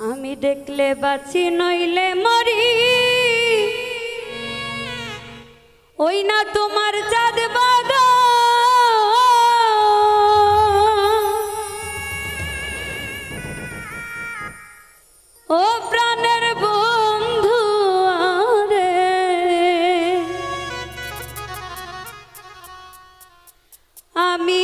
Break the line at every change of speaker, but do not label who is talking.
আমি দেখলে বাঁচি, নইলে মরি। ওই না তোমার চাঁদ বাগা ও প্রাণের বন্ধু আরে। আমি